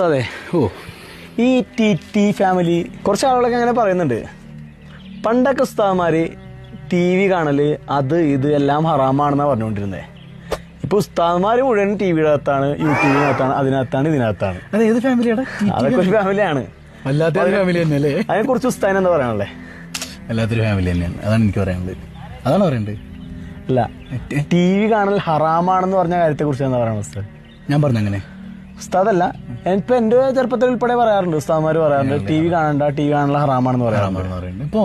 ഉസ്താദേ ഓ. ഈ T T family കുറച്ച് ആളുകളൊക്കെ അങ്ങനെ പറയുന്നുണ്ട്. പണ്ടൊക്കെ ഉസ്താദ്മാര് ടി വി കാണൽ അത് ഇത് എല്ലാം ഹറാമാണെന്നാണ് പറഞ്ഞുകൊണ്ടിരുന്നത് ഇപ്പൊ ഉസ്താദ്മാര് മുഴുവൻ ടി വിയുടെ അകത്താണ് യൂട്യൂബിനകത്താണ് അതിനകത്താണ് ഇതിനകത്താണ്. അത് ഏത് ഫാമിലിയുടെ അതൊക്കെ ഒരു ഫാമിലിയാണ് ഫാമിലി തന്നെയല്ലേ അതിനെ കുറിച്ച് ഉസ്താദിന് എന്താ പറയാനുള്ളേ? വല്ലാത്തൊരു ഫാമിലി തന്നെയാണ്. അതാണ് എനിക്ക് പറയാനുള്ളത്. അതാണ് പറയണ്ടത് അല്ല ടി വി കാണൽ ഹറാമാണെന്ന് പറഞ്ഞ കാര്യത്തെ കുറിച്ച് എന്താ ഉസ്താദ്? ഞാൻ പറഞ്ഞു അങ്ങനെ. ഉസ്താദല്ല. ഇപ്പൊ എന്റെ ചെറുപ്പത്തിൽ ഉൾപ്പെടെ പറയാറുണ്ട് ഉസ്താദ്മാര് പറയാറുണ്ട് ടി വി കാണണ്ട ടി വി കാണാനുള്ള ഹറാമാണെന്ന് പറയാറുണ്ട്. ഇപ്പോ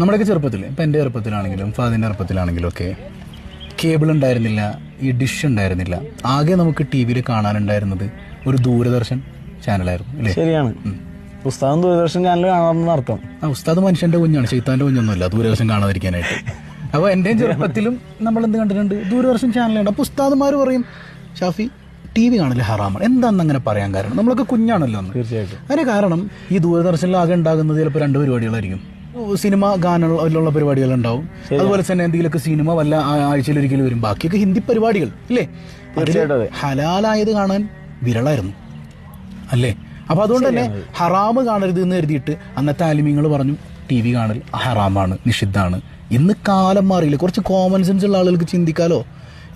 നമ്മുടെയൊക്കെ ചെറുപ്പത്തിൽ ഇപ്പൊ എന്റെ ചെറുപ്പത്തിലാണെങ്കിലും ഫാദിന്റെ ചെറുപ്പത്തിലാണെങ്കിലും ഒക്കെ കേബിൾ ഉണ്ടായിരുന്നില്ല ഈ ഡിഷ് ഉണ്ടായിരുന്നില്ല. ആകെ നമുക്ക് ടി വിയിൽ കാണാനുണ്ടായിരുന്നത് ഒരു ദൂരദർശൻ ചാനലായിരുന്നു ശരിയാണ്. ഉസ്താദും ദൂരദർശൻ ചാനൽ കാണാമെന്ന് അർത്ഥം. ആ ഉസ്താദ് മനുഷ്യന്റെ കുഞ്ഞാണ് ചൈത്താന്റെ കുഞ്ഞൊന്നുമല്ല ദൂരദർശൻ കാണാതിരിക്കാനായിട്ട്. അപ്പോൾ എന്റെ ചെറുപ്പത്തിലും നമ്മൾ എന്ത് കണ്ടിട്ടുണ്ട്? ദൂരദർശൻ ചാനലുണ്ട് അപ്പോൾ ഉസ്താദുമാർ പറയും ഷാഫി ടി വി കാണൽ ഹറാമാണ്. എന്താണെന്ന് അങ്ങനെ പറയാൻ കാരണം? നമ്മളൊക്കെ കുഞ്ഞാണല്ലോ അന്ന്. തീർച്ചയായിട്ടും. അതിന് കാരണം ഈ ദൂരദർശനിൽ ആകെ ഉണ്ടാകുന്നത് ചിലപ്പോൾ രണ്ട് പരിപാടികളായിരിക്കും. സിനിമ ഗാനമുള്ള പരിപാടികളുണ്ടാവും. അതുപോലെ തന്നെ എന്തെങ്കിലുമൊക്കെ സിനിമ വല്ല ആഴ്ചയിൽ ഒരിക്കലും വരും. ബാക്കിയൊക്കെ ഹിന്ദി പരിപാടികൾ അല്ലേ? ഹലാലായത് കാണാൻ വിരളായിരുന്നു. അല്ലേ? അപ്പൊ അതുകൊണ്ട് തന്നെ ഹറാമ് കാണരുത് എന്ന് കരുതിയിട്ട് അന്നത്തെ ആലിമ്യങ്ങൾ പറഞ്ഞു ടി വി കാണൽ ഹറാമാണ് നിഷിദ്ധാണ് ഇന്ന് കാലം മാറിയില്ല? കുറച്ച് കോമൺ സെൻസ് ഉള്ള ആളുകൾക്ക് ചിന്തിക്കാലോ?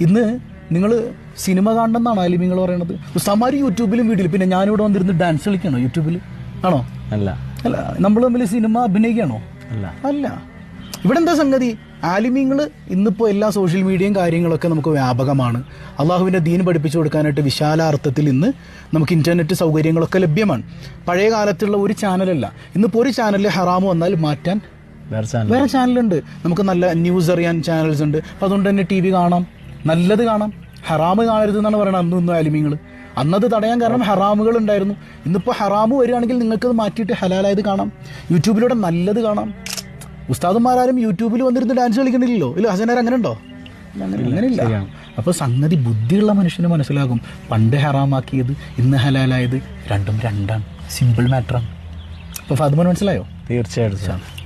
ഇന്ന് നിങ്ങൾ സിനിമ കാണണമെന്നാണ് നിങ്ങൾ പറയണത്? സമാരി യൂട്യൂബിലും വീഡിയോയിലും. പിന്നെ ഞാനിവിടെ വന്നിരുന്ന് ഡാൻസ് കളിക്കണോ യൂട്യൂബിൽ ആണോ? അല്ല. അല്ല നമ്മൾ തമ്മിൽ സിനിമ അഭിനയിക്കുകയാണോ അല്ല. അല്ല. ഇവിടെ എന്താ സംഗതി ആലിമിങ്ങൾ ഇന്നിപ്പോൾ എല്ലാ സോഷ്യൽ മീഡിയയും കാര്യങ്ങളൊക്കെ നമുക്ക് വ്യാപകമാണ്. അള്ളാഹുവിന്റെ ദീൻ പഠിപ്പിച്ചു കൊടുക്കാനായിട്ട് വിശാലാർത്ഥത്തിൽ ഇന്ന് നമുക്ക് ഇന്റർനെറ്റ് സൗകര്യങ്ങളൊക്കെ ലഭ്യമാണ്. പഴയ കാലത്തുള്ള ഒരു ചാനലല്ല ഇന്നിപ്പോൾ ഒരു ചാനലിൽ ഹറാമ് വന്നാൽ മാറ്റാൻ വേറെ ചാനലുണ്ട് നമുക്ക് നല്ല ന്യൂസ് അറിയാൻ ചാനൽസ് ഉണ്ട്. അപ്പോൾ അതുകൊണ്ട് തന്നെ ടി വി കാണാം. നല്ലത് കാണാം. ഹറാമ് കാണരുത് എന്നാണ് പറയുന്നത് അന്നും ഇന്നും ആലിമീങ്ങൾ അന്നത് തടയാൻ കാരണം ഹറാമുകൾ ഉണ്ടായിരുന്നു. ഇന്നിപ്പോൾ ഹറാമ് വരികയാണെങ്കിൽ നിങ്ങൾക്കത് മാറ്റിയിട്ട് ഹലാലായത് കാണാം. യൂട്യൂബിലൂടെ നല്ലത് കാണാം. ഉസ്താദന്മാരും യൂട്യൂബിൽ വന്നിരുന്ന് ഡാൻസ് കളിക്കുന്നില്ലല്ലോ? ഇല്ല ഹസനാർ അങ്ങനെ ഉണ്ടോ അങ്ങനെ അങ്ങനെയില്ല. അപ്പോൾ സംഗതി ബുദ്ധിയുള്ള മനുഷ്യന് മനസ്സിലാകും. പണ്ട് ഹറാമാക്കിയത് ഇന്ന് ഹലാലായത് രണ്ടും രണ്ടാണ്. സിമ്പിൾ മാറ്ററാണ് അപ്പോൾ ഫാദുമാൻ മനസ്സിലായോ? തീർച്ചയായിട്ടും